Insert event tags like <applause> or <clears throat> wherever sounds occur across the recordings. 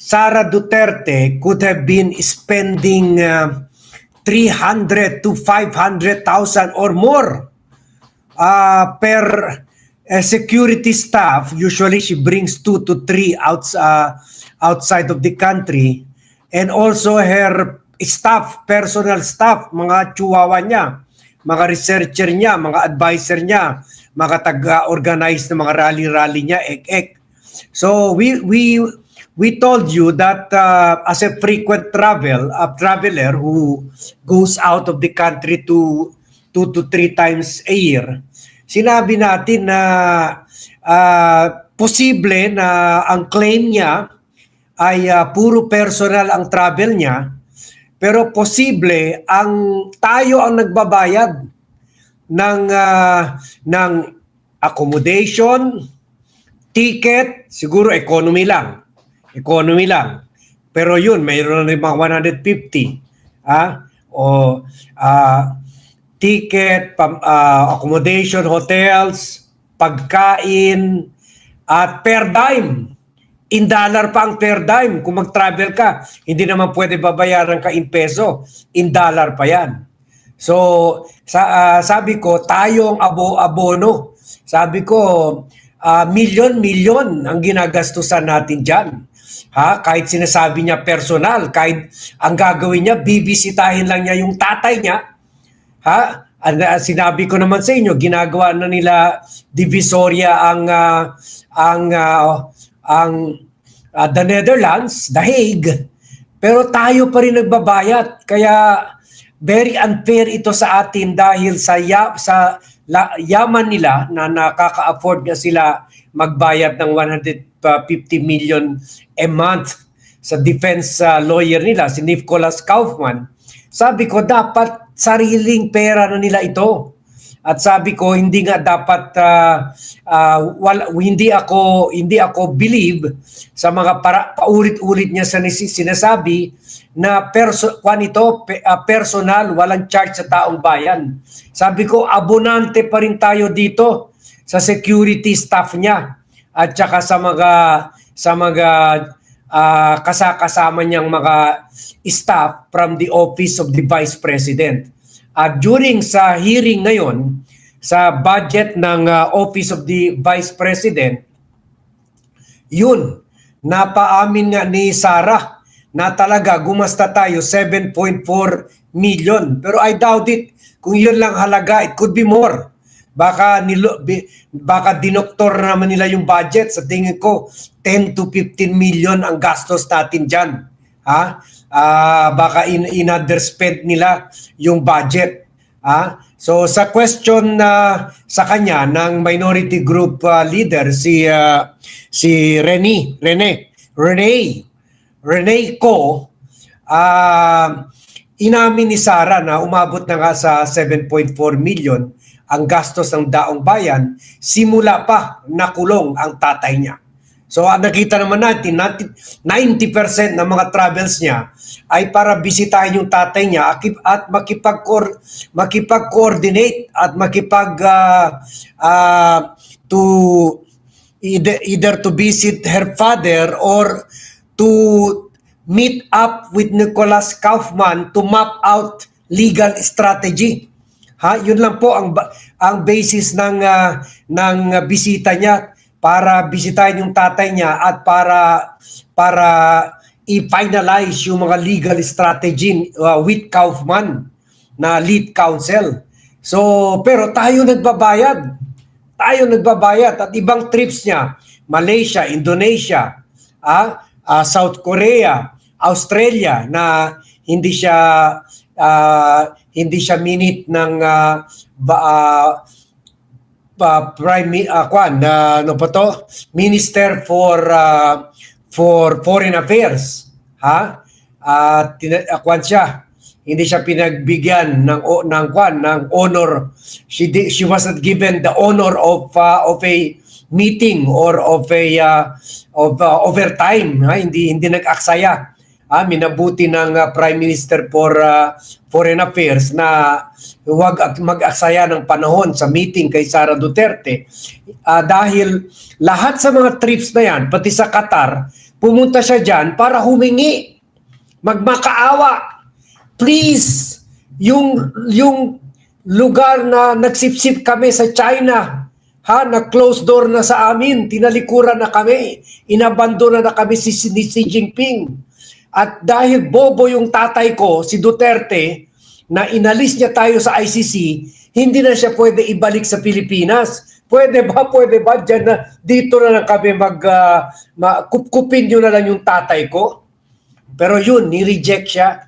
Sara Duterte could have been spending uh, 300 to 500,000 or more uh, per uh, security staff. Usually she brings two to three outs, uh, outside of the country. And also her staff, personal staff, mga chihuahua niya, mga researcher niya, mga advisor niya, mga taga-organize na mga rally-rally niya, ek-ek. So we we we told you that uh, as a frequent travel a traveler who goes out of the country to two to three times a year, sinabi natin na uh, posible na ang claim niya ay uh, puro personal ang travel niya, pero posible ang tayo ang nagbabayad ng uh, ng accommodation, ticket, siguro economy lang. Economy lang. Pero yun, mayroon na rin mga 150. Ah? O ah, ticket, pam, ah, accommodation, hotels, pagkain, at per dime. In dollar pa ang per dime. Kung mag-travel ka, hindi naman pwede babayaran ka in peso. In dollar pa yan. So, sa, ah, sabi ko, tayo ang abo-abono. Sabi ko, ah, milyon-milyon ang ginagastusan natin dyan. Ha? Kahit sinasabi niya personal, kahit ang gagawin niya, bibisitahin lang niya yung tatay niya. Ha? Sinabi ko naman sa inyo, ginagawa na nila Divisoria ang ah, ang ah, ang ah, the Netherlands, The Hague. Pero tayo pa rin nagbabayad. Kaya very unfair ito sa atin dahil sa ya, sa la, yaman nila na nakaka-afford na sila magbayad ng 150 million a month sa defense uh, lawyer nila si Nicholas Kaufman. Sabi ko dapat sariling pera na nila ito. At sabi ko hindi nga dapat uh, uh, wala, hindi ako hindi ako believe sa mga para, paulit-ulit niya sa sinasabi na perso kwan ito pe- uh, personal walang charge sa taong bayan. Sabi ko abonante pa rin tayo dito sa security staff niya at saka sa mga sa mga uh, kasakasama niyang mga staff from the office of the vice president. At during sa hearing ngayon sa budget ng uh, Office of the Vice President, yun, napaamin nga ni Sarah na talaga gumasta tayo 7.4 million. Pero I doubt it. Kung yun lang halaga, it could be more. Baka nilo, baka dinoktor naman nila yung budget. Sa tingin ko, 10 to 15 million ang gastos natin dyan. Ha? Ah, baka in, in-underspend nila yung budget. Ha? So sa question na sa kanya ng minority group ah, leader si ah, si Rene, Rene, Rene, Rene Ko, ah, inamin ni Sara na umabot na nga sa 7.4 million ang gastos ng daong bayan simula pa nakulong ang tatay niya. So nakita naman natin, natin 90% ng mga travels niya ay para bisitahin yung tatay niya at makipag makipag-coordinate at makipag ah, ah, to either, either to visit her father or to meet up with Nicholas Kaufman to map out legal strategy. Ha, yun lang po ang ang basis ng ah, ng bisita niya para bisitahin yung tatay niya at para para i-finalize yung mga legal strategy uh, with Kaufman na lead counsel. So, pero tayo nagbabayad. Tayo nagbabayad at ibang trips niya, Malaysia, Indonesia, ah, ah, South Korea, Australia na hindi siya ah, hindi siya minute ng ah, ba, ah, pa- prime ah, kwan na ano pa to? Minister for ah, for foreign affairs ha? At uh, kwan siya hindi siya pinagbigyan ng ng kwan ng honor. She di, she wasn't given the honor of ah, of a meeting or of a ah, of ah, overtime ha? Hindi hindi nag-aksaya ah, minabuti ng ah, Prime Minister for ah, Foreign Affairs na huwag ak- mag-aksaya ng panahon sa meeting kay Sara Duterte Ah, dahil lahat sa mga trips na yan, pati sa Qatar, pumunta siya dyan para humingi, magmakaawa. Please, yung, yung lugar na nagsipsip kami sa China, ha, na closed door na sa amin, tinalikuran na kami, inabandona na kami si, si, ni Xi Jinping. At dahil bobo yung tatay ko, si Duterte, na inalis niya tayo sa ICC, hindi na siya pwede ibalik sa Pilipinas. Pwede ba, <laughs> pwede ba, dyan na, dito na lang kami mag, uh, ma- kupkupin nyo na lang yung tatay ko? Pero yun, ni-reject siya.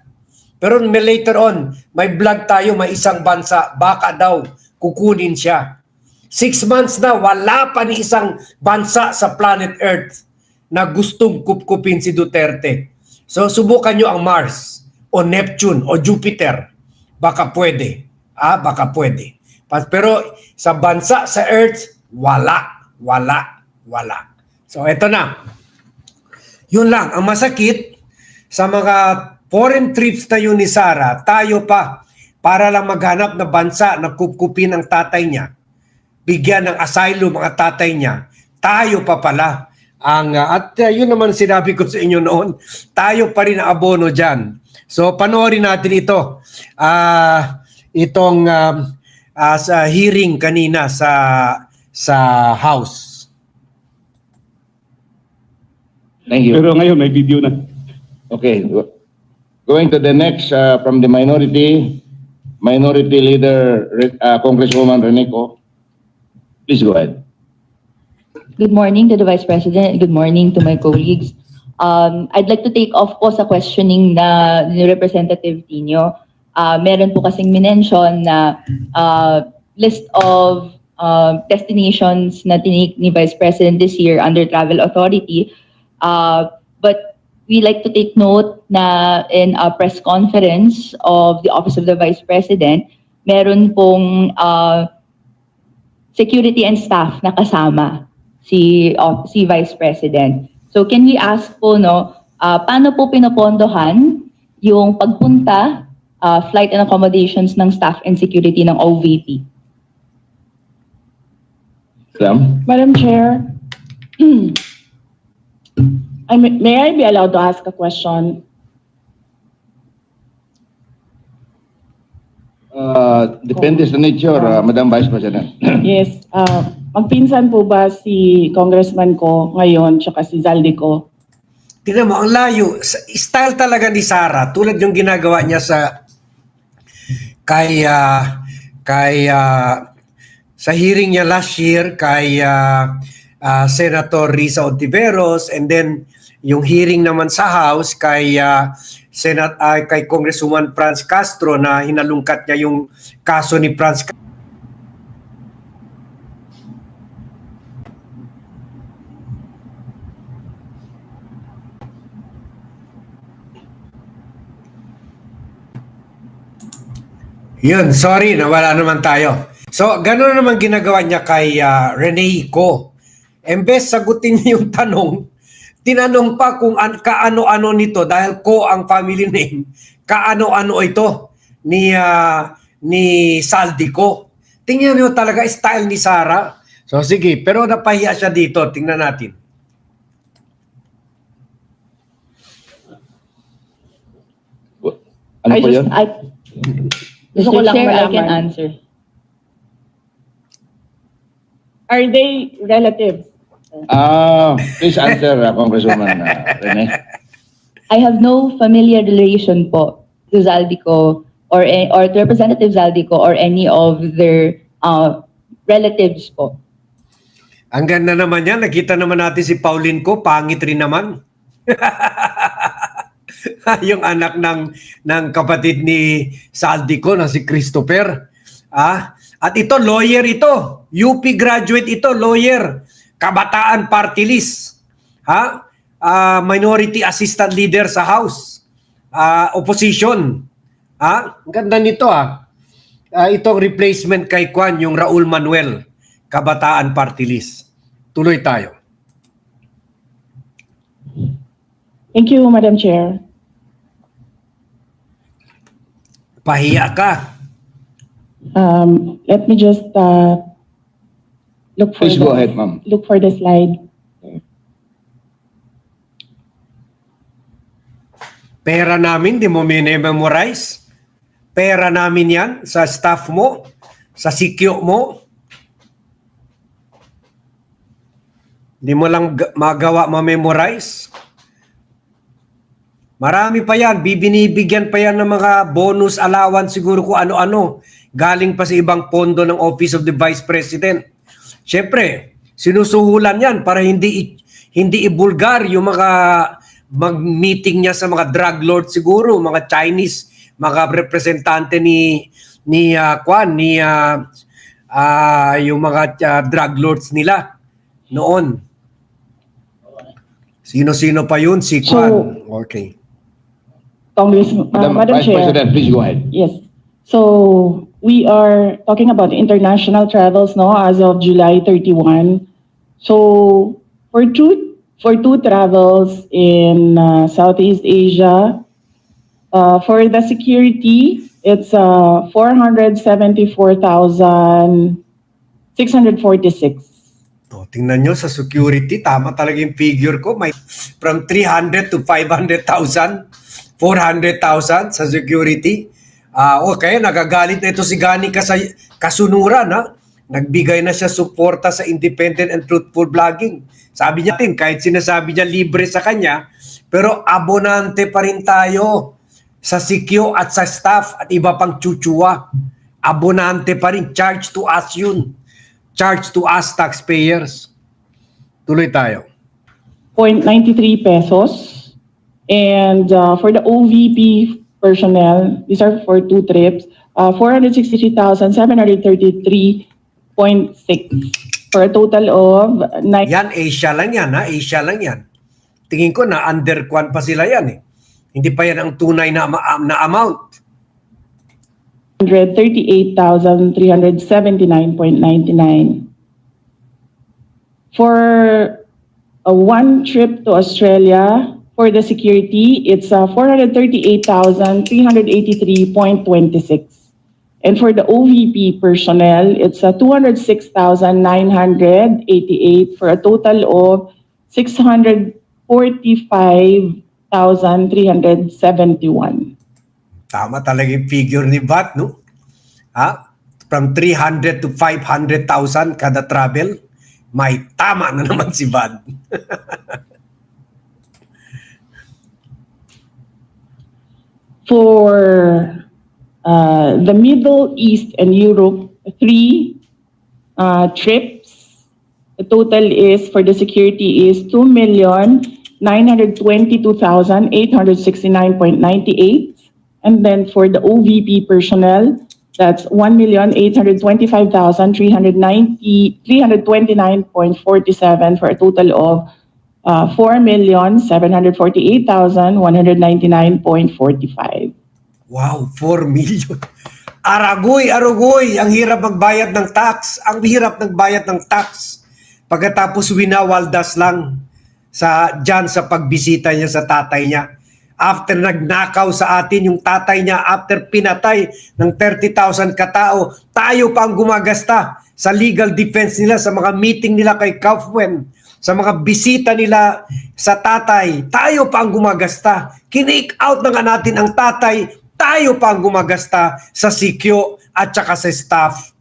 Pero may later on, may vlog tayo, may isang bansa, baka daw, kukunin siya. Six months na, wala pa ni isang bansa sa planet Earth na gustong kupkupin si Duterte. So, subukan nyo ang Mars, o Neptune, o Jupiter. Baka pwede. Ah, baka pwede. Pero sa bansa, sa Earth, wala, wala, wala. So, eto na. Yun lang, ang masakit sa mga foreign trips yun ni Sarah, tayo pa para lang maghanap na bansa na kupkupin ang tatay niya, bigyan ng asylum ang tatay niya, tayo pa pala ang uh, at uh, yun naman sinabi ko sa inyo noon, tayo pa rin abono diyan. So panoorin natin ito. Ah itong um, ah, sa hearing kanina sa sa house. Thank you. Pero ngayon may video na. Okay. go- Going to the next uh, from the minority, Minority Leader uh, Congresswoman Reneco. Please go ahead. Good morning to the Vice President. Good morning to my colleagues. Um, I'd like to take off po sa questioning na ni Representative Tino. Uh, meron po kasing minention na uh, list of uh, destinations na tinake ni Vice President this year under Travel Authority. Uh, but we like to take note na in a press conference of the Office of the Vice President, meron pong uh, security and staff na kasama si of, si Vice President. So can we ask po no, ah, paano po pinopondohan yung pagpunta, ah, flight and accommodations ng staff and security ng OVP? Ma'am? Madam Chair, <clears throat> I may, may I be allowed to ask a question? Uh, depende sa nature, uh, Madam Vice President. Yes, <clears throat> uh, magpinsan po ba si congressman ko ngayon tsaka si Zaldi ko? Tingnan mo, ang layo. Style talaga ni Sarah, tulad yung ginagawa niya sa kay ah, kay ah, sa hearing niya last year kay ah, ah, Senator Risa Ontiveros and then yung hearing naman sa House kay ah, Senat ah, kay Congresswoman Franz Castro na hinalungkat niya yung kaso ni Franz Yun, sorry, nawala naman tayo. So, gano'n naman ginagawa niya kay ah, Rene Ko. Embes sagutin niya yung tanong, tinanong pa kung an kaano-ano nito dahil ko ang family name, kaano-ano ito ni ah, ni Saldi ko. Tingnan niyo talaga style ni Sarah. So sige, pero napahiya siya dito. Tingnan natin. Ano I po just- yun? I, Gusto ko Mr. lang Chair, I can malaman. answer. are they relatives? Ah, please answer, uh, Congresswoman uh, Rene. I have no familiar relation po to Zaldico or a- or to Representative Zaldico or any of their uh, relatives po. Ang ganda naman yan. Nakita naman natin si Pauline ko, pangit rin naman. <laughs> <laughs> yung anak ng ng kapatid ni Saldi ko na si Christopher. Ah, at ito lawyer ito. UP graduate ito, lawyer. Kabataan party list. Ha? Ah, minority assistant leader sa House. Ah, opposition. Ha? Ang ganda nito ah. Ah, itong replacement kay Kwan, yung Raul Manuel, Kabataan Party List. Tuloy tayo. Thank you, Madam Chair. Pahiya ka. Um, let me just uh, look for Please the, go ahead, ma'am. look for the slide. Pera namin, di mo memorize. Pera namin yan sa staff mo, sa sikyo mo. Di mo lang ga- magawa ma-memorize. Marami pa yan. Bibinibigyan pa yan ng mga bonus allowance siguro kung ano-ano. Galing pa sa ibang pondo ng Office of the Vice President. Siyempre, sinusuhulan yan para hindi hindi ibulgar yung mga mag-meeting niya sa mga drug lord siguro, mga Chinese, mga representante ni ni ah, Kwan, ni ah, ah, yung mga ah, drug lords nila noon. Sino-sino pa yun? Si Kwan. okay. Congress, uh, Madam Madam Vice Chair. President, please go ahead. Yes. So we are talking about international travels no as of July 31. So for two for two travels in uh, Southeast Asia, uh, for the security, it's uh, 474,646. Oh, tingnan nyo sa security, tama talaga yung figure ko. May from 300 to 500,000, 400,000 sa security. Ah, okay, nagagalit na ito si Gani sa kasunuran, ha? Nagbigay na siya suporta sa independent and truthful blogging. Sabi niya din, kahit sinasabi niya libre sa kanya, pero abonante pa rin tayo sa sikyo at sa staff at iba pang chuchua. Abonante pa rin. Charge to us yun. Charge to us taxpayers. Tuloy tayo. 0.93 pesos. And uh, for the OVP personnel, these are for two trips, uh, 463,733.6 for a total of nine- Yan, Asia lang yan, ha? Asia lang yan. Tingin ko na under kwan pa sila yan, eh. Hindi pa yan ang tunay na, na amount. 138,379.99. For a one trip to Australia, for the security, it's uh, 438,383.26. And for the OVP personnel, it's uh, 206,988 for a total of 645,371. Tama talaga yung figure ni Bat, no? Ha? From 300 to 500,000 kada travel. May tama na naman si Bad. <laughs> For uh, the Middle East and Europe, three uh, trips. The total is for the security is two million nine hundred twenty-two thousand eight hundred sixty-nine point ninety-eight, and then for the OVP personnel, that's one million eight hundred twenty-five thousand three hundred ninety three hundred twenty-nine point forty-seven for a total of uh, four million seven hundred forty-eight thousand one hundred ninety-nine point forty-five. Wow, 4 million. Aragoy, aragoy, ang hirap magbayad ng tax. Ang hirap nagbayad ng tax. Pagkatapos winawaldas lang sa dyan sa pagbisita niya sa tatay niya. After nagnakaw sa atin yung tatay niya, after pinatay ng 30,000 katao, tayo pa ang gumagasta sa legal defense nila, sa mga meeting nila kay Kaufman, sa mga bisita nila sa tatay, tayo pa ang gumagasta. Kinake out na nga natin ang tatay, tayo pa ang gumagasta sa sikyo at saka sa staff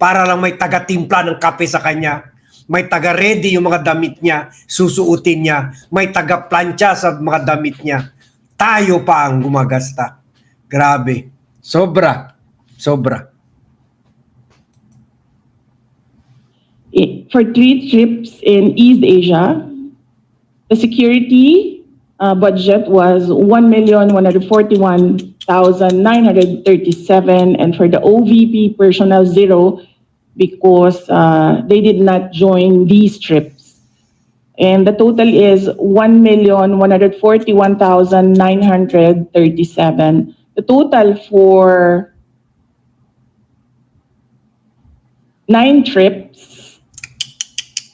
para lang may taga-timpla ng kape sa kanya. May taga-ready yung mga damit niya, susuutin niya. May taga-plancha sa mga damit niya. Tayo pa ang gumagasta. Grabe. Sobra. Sobra. For three trips in East Asia, the security uh, budget was one million one hundred forty-one thousand nine hundred thirty-seven, and for the OVP personnel zero because uh, they did not join these trips. And the total is one million one hundred forty-one thousand nine hundred thirty-seven. The total for nine trips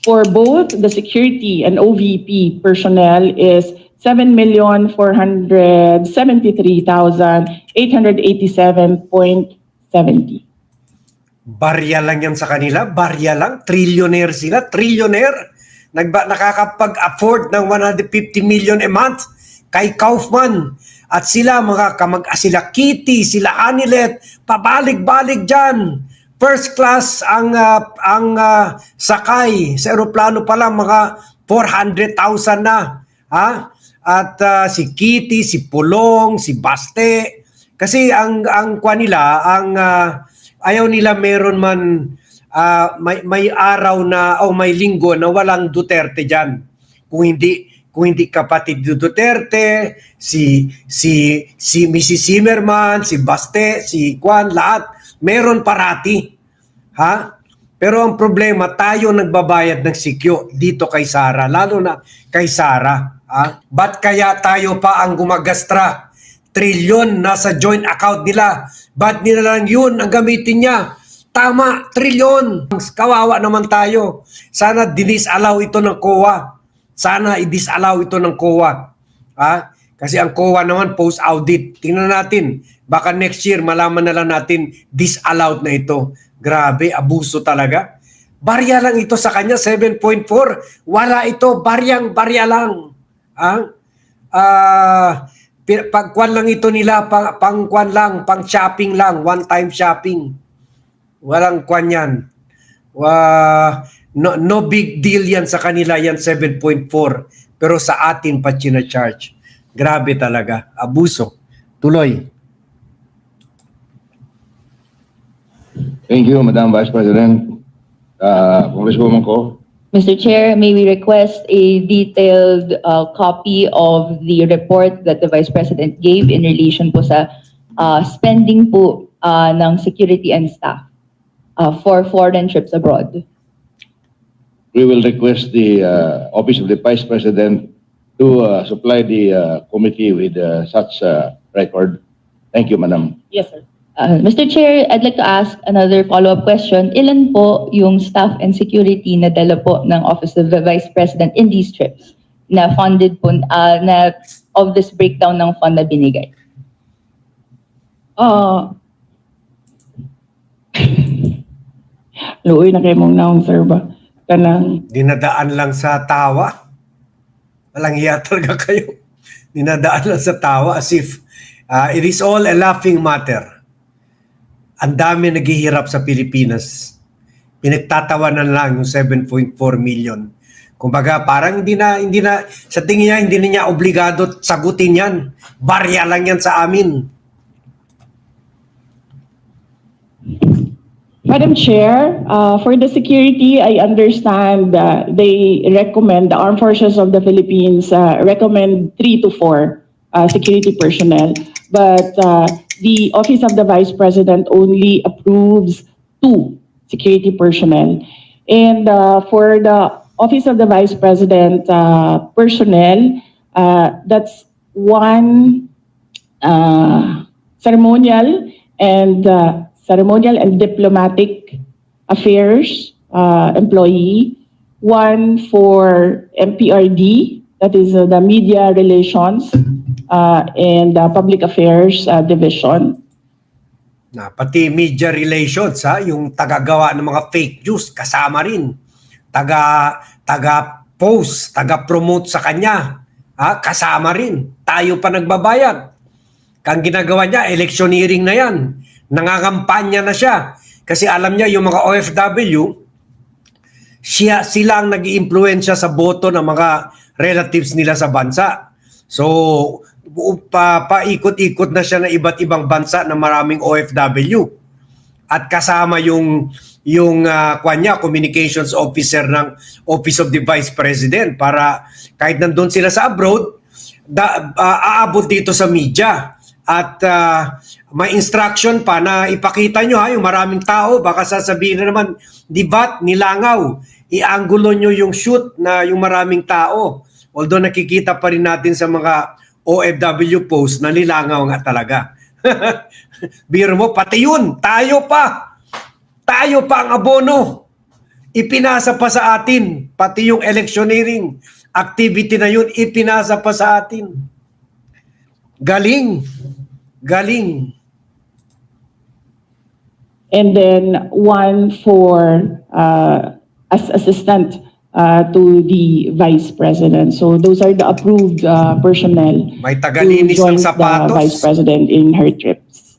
for both the security and OVP personnel is seven million four hundred seventy-three thousand eight hundred eighty-seven point seventy. Barya lang yan sa kanila. Barya lang. Trillionaire sila. Trillionaire. Nagba, nakakapag-afford ng 150 million a month. kay Kaufman. At sila, mga kamag sila Kitty, sila Anilet, pabalik-balik dyan. First class ang ah, ang ah, sakay sa eroplano pa lang mga 400,000 na. Ha? At ah, si Kitty, si Pulong, si Baste. Kasi ang ang kwa nila, ang ah, ayaw nila meron man ah, may may araw na o may linggo na walang Duterte diyan. Kung hindi kung hindi kapatid ni Duterte, si si si Mrs. Zimmerman, si Baste, si Juan, lahat meron parati. Ha? Pero ang problema, tayo nagbabayad ng sikyo dito kay Sara, lalo na kay Sara. Ha? Ba't kaya tayo pa ang gumagastra? Trilyon nasa joint account nila. Ba't nila lang yun ang gamitin niya? Tama, trilyon. Kawawa naman tayo. Sana dinis-allow ito ng COA. Sana i-disallow ito ng COA. Ha? Kasi ang COA naman post-audit. Tingnan natin. Baka next year malaman na lang natin disallowed na ito. Grabe, abuso talaga. Barya lang ito sa kanya, 7.4. Wala ito, baryang barya lang. Ah, pi- pagkwan lang ito nila, pang, pangkwan lang, pang shopping lang, one time shopping. Walang kwan yan. Wa, no, no big deal yan sa kanila, yan 7.4. Pero sa atin pa charge. Grabe talaga. Abuso. Tuloy. Thank you, Madam Vice President. Uh, Congresswoman ko, Mr. Chair, may we request a detailed uh, copy of the report that the Vice President gave in relation po sa uh, spending po uh, ng security and staff uh, for foreign trips abroad. we will request the uh, Office of the Vice President to uh, supply the uh, committee with uh, such uh, record. Thank you, Madam. Yes, sir. Uh, Mr. Chair, I'd like to ask another follow-up question. Ilan po yung staff and security na dala po ng Office of the Vice President in these trips na funded po, uh, na of this breakdown ng fund na binigay? Uh, Luoy na kayo mong naong, sir ba? Kanang, Dinadaan lang sa tawa. Walang hiya talaga <laughs> kayo. Dinadaan lang sa tawa as if uh, it is all a laughing matter. Ang dami naghihirap sa Pilipinas. Pinagtatawanan lang yung 7.4 million. Kumbaga, parang hindi na, hindi na, sa tingin niya, hindi na niya obligado sagutin yan. Barya lang yan sa amin. Madam Chair, uh, for the security, I understand uh, they recommend, the Armed Forces of the Philippines uh, recommend three to four uh, security personnel. But uh, the Office of the Vice President only approves two security personnel. And uh, for the Office of the Vice President uh, personnel, uh, that's one uh, ceremonial and uh, ceremonial and diplomatic affairs uh, employee, one for MPRD, that is uh, the media relations uh, and uh, public affairs uh, division. Na pati media relations ha, yung tagagawa ng mga fake news kasama rin. Taga taga post, taga promote sa kanya, ha, kasama rin. Tayo pa nagbabayad. Kang ginagawa niya, electioneering na yan. Nangangampanya na siya. Kasi alam niya yung mga OFW, siya sila ang nag-iimpluwensya sa boto ng mga relatives nila sa bansa. So, pa, paikot-ikot na siya ng iba't ibang bansa na maraming OFW. At kasama yung yung uh, kanya communications officer ng Office of the Vice President para kahit nandun sila sa abroad, da, ah, aabot dito sa media. At ah, may instruction pa na ipakita nyo ha, yung maraming tao, baka sasabihin na naman, di ba't nilangaw, ianggulo nyo yung shoot na yung maraming tao. Although nakikita pa rin natin sa mga OFW post na nilangaw nga talaga. <laughs> Biro mo, pati yun, tayo pa. Tayo pa ang abono. Ipinasa pa sa atin. Pati yung electioneering activity na yun, ipinasa pa sa atin. Galing. Galing. And then one for uh, as assistant uh, to the Vice President. So those are the approved uh, personnel May who tagalinis ng joined the sapatos. Vice President in her trips.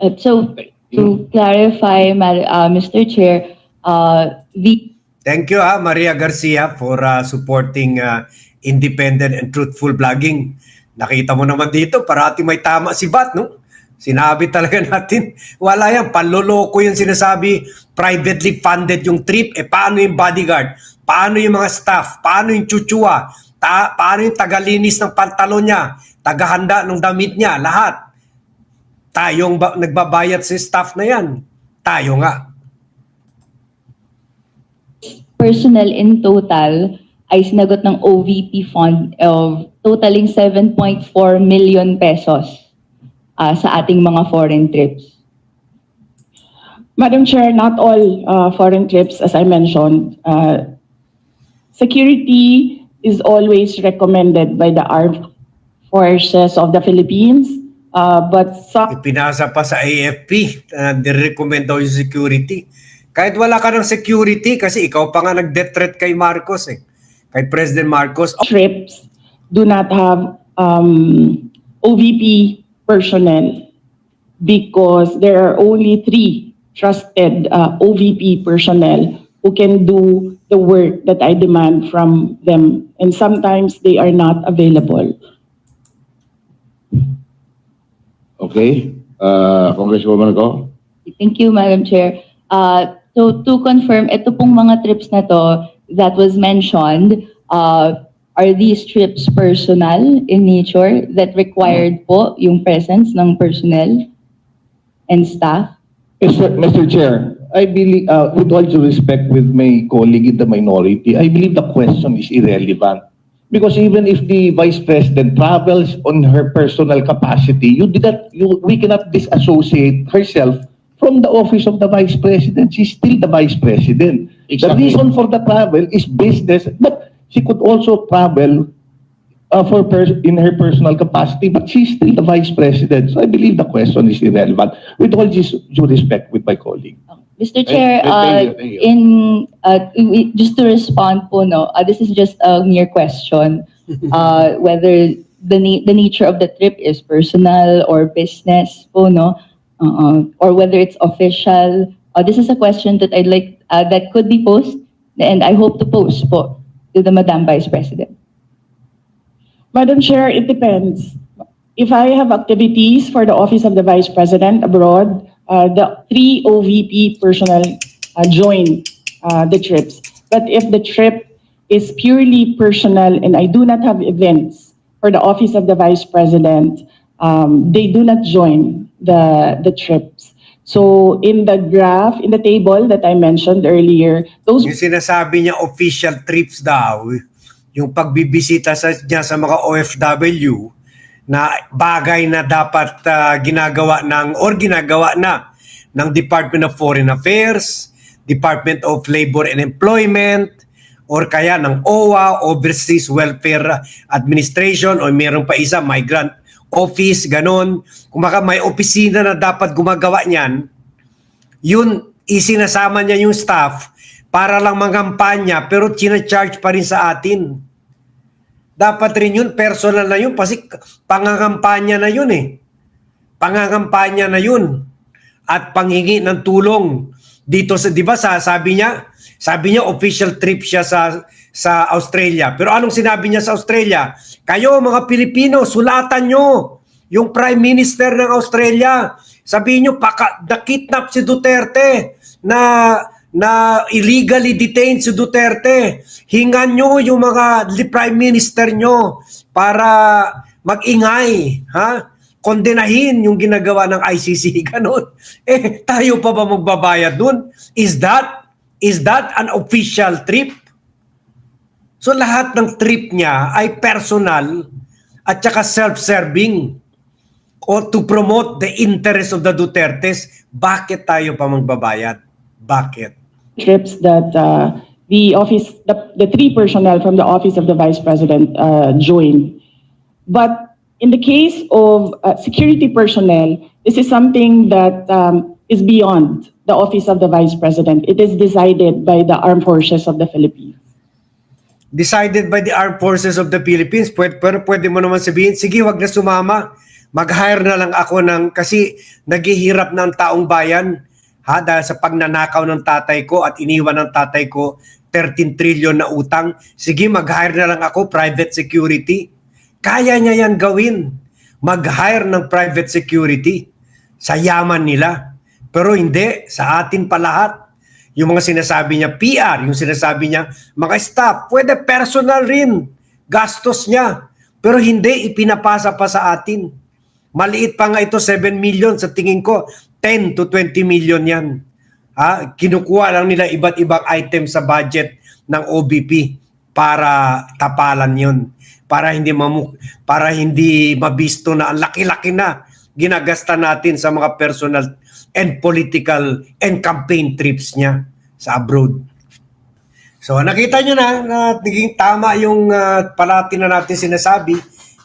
Uh, so, to clarify, Ma- uh, Mr. Chair, uh, the Thank you ah, Maria Garcia for uh, supporting uh, independent and truthful blogging. Nakita mo naman dito, parati may tama si Bat, no? Sinabi talaga <laughs> natin, wala yan, panloloko yung sinasabi, privately funded yung trip, eh paano yung bodyguard? Paano yung mga staff? Paano yung chuchua? Ta- paano yung tagalinis ng pantalon niya? Tagahanda ng damit niya? Lahat. Tayong ba- nagbabayad sa staff na yan. Tayo nga. personnel in total ay sinagot ng OVP fund of totaling 7.4 million pesos uh, sa ating mga foreign trips. Madam Chair, not all uh, foreign trips, as I mentioned, uh, security is always recommended by the armed forces of the Philippines, uh, but some Ipinasa pa sa AFP na recommend daw yung security. Kahit wala ka ng security kasi ikaw pa nga nag-death threat kay Marcos eh. Kay President Marcos. Oh, trips do not have um, OVP personnel because there are only three trusted uh, OVP personnel who can do the work that I demand from them. And sometimes they are not available. Okay, uh, Congresswoman Go. Thank you, Madam Chair. Uh, so to confirm, ito pong mga trips na to that was mentioned, uh, are these trips personal in nature that required po yung presence ng personnel and staff? Mr. Chair, I believe, uh, with all due respect with my colleague in the minority, I believe the question is irrelevant. Because even if the Vice President travels on her personal capacity, you did not, you, we cannot disassociate herself from the office of the Vice President. She's still the Vice President. The reason for the travel is business, but she could also travel uh, for pers- in her personal capacity, but she's still the Vice President. So I believe the question is irrelevant. With all due due respect with my colleague. Mr. Chair, thank uh, you, thank you. in, uh, i- just to respond po, no, uh, this is just a mere question, <laughs> uh, whether the, na- the nature of the trip is personal or business po, no, uh, or whether it's official. Uh, this is a question that I'd like, uh, that could be posed, and I hope to post po to the Madam Vice President. Madam Chair, it depends. If I have activities for the Office of the Vice President abroad, uh, the three OVP personnel uh, join uh, the trips. But if the trip is purely personal and I do not have events for the Office of the Vice President, um, they do not join the, the trips. So in the graph, in the table that I mentioned earlier, those yung sinasabi niya official trips daw, yung pagbibisita sa, niya sa mga OFW na bagay na dapat ah, ginagawa ng or ginagawa na ng Department of Foreign Affairs, Department of Labor and Employment, or kaya ng OWA, Overseas Welfare Administration, o meron pa isa, Migrant Office, ganon. Kung maka may opisina na dapat gumagawa niyan, yun isinasama niya yung staff para lang mangampanya pero charge pa rin sa atin. Dapat rin yun, personal na yun, kasi pangangampanya na yun eh. Pangangampanya na yun. At panghingi ng tulong dito sa, di ba sa, sabi niya, sabi niya official trip siya sa sa Australia. Pero anong sinabi niya sa Australia? Kayo mga Pilipino, sulatan nyo yung Prime Minister ng Australia. Sabihin nyo, paka, nakidnap si Duterte na na illegally detained si Duterte. Hingan nyo yung mga Prime Minister nyo para mag-ingay. Ha? Kondenahin yung ginagawa ng ICC. <laughs> Ganon. Eh, tayo pa ba magbabayad dun? Is that, is that an official trip? So lahat ng trip niya ay personal at saka self-serving o to promote the interest of the Dutertes. Bakit tayo pa magbabayad? Bakit? trips that uh, the office, the, the three personnel from the office of the vice president uh, join. But in the case of uh, security personnel, this is something that um, is beyond the office of the Vice President. It is decided by the Armed Forces of the Philippines. Decided by the Armed Forces of the Philippines. Pwede, pero pwede mo naman sabihin, sige, wag na sumama. Mag-hire na lang ako ng, kasi naghihirap ng taong bayan. Ha, dahil sa pagnanakaw ng tatay ko at iniwan ng tatay ko 13 trillion na utang. Sige, mag-hire na lang ako, private security. Kaya niya yan gawin. Mag-hire ng private security sa yaman nila. Pero hindi, sa atin pa lahat. Yung mga sinasabi niya PR, yung sinasabi niya mga staff, pwede personal rin. Gastos niya. Pero hindi ipinapasa pa sa atin. Maliit pa nga ito, 7 million sa tingin ko, 10 to 20 million yan. Ha? Kinukuha lang nila iba't ibang item sa budget ng OBP para tapalan yon para hindi mamu para hindi mabisto na ang laki-laki na ginagasta natin sa mga personal and political and campaign trips niya sa abroad. So nakita nyo na na naging tama yung uh, palati na natin sinasabi.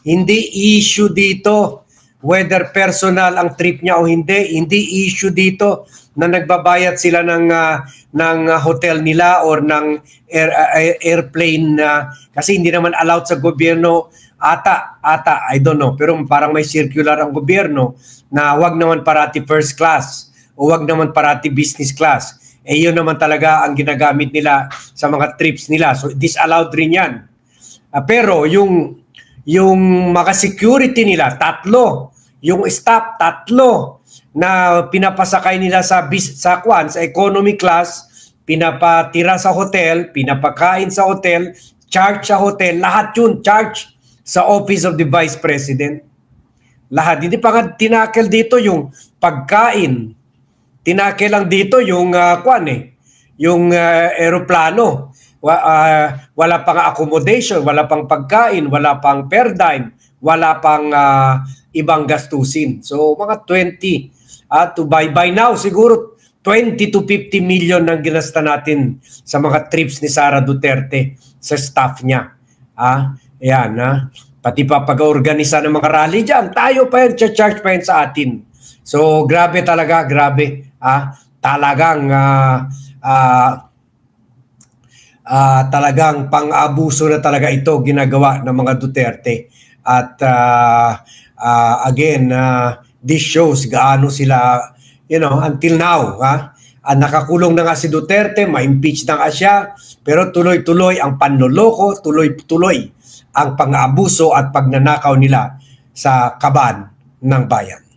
Hindi issue dito whether personal ang trip niya o hindi. Hindi issue dito na nagbabayad sila ng ah, ng ah, hotel nila or ng air, air- airplane na kasi hindi naman allowed sa gobyerno ata ata I don't know pero parang may circular ang gobyerno na wag naman parati first class o wag naman parati business class eh yun naman talaga ang ginagamit nila sa mga trips nila. So disallowed rin yan. Ah, pero yung yung mga security nila, tatlo. Yung staff, tatlo na pinapasakay nila sa bis sa kwan, sa economy class, pinapatira sa hotel, pinapakain sa hotel, charge sa hotel, lahat yun charge sa office of the vice president. Lahat. Hindi pa nga tinakel dito yung pagkain, tinake lang dito yung uh, kwan eh, yung uh, eroplano. Wa, ah, wala pang accommodation, wala pang pagkain, wala pang per dime, wala pang ah, ibang gastusin. So mga 20 at to buy by now siguro 20 to 50 million ang ginasta natin sa mga trips ni Sara Duterte sa staff niya. Ah, ayan ah. Pati pa pag-organisa ng mga rally dyan, tayo pa yan, charge pa yan sa atin. So, grabe talaga, grabe. Ah, talagang ah, ah, ah, talagang pang-abuso na talaga ito ginagawa ng mga Duterte. At ah, ah, again, ah, this shows gaano sila, you know, until now, ha? Ah, nakakulong na nga si Duterte, ma-impeach na nga siya, pero tuloy-tuloy ang panloloko, tuloy-tuloy ang pang-abuso at pagnanakaw nila sa kaban ng bayan.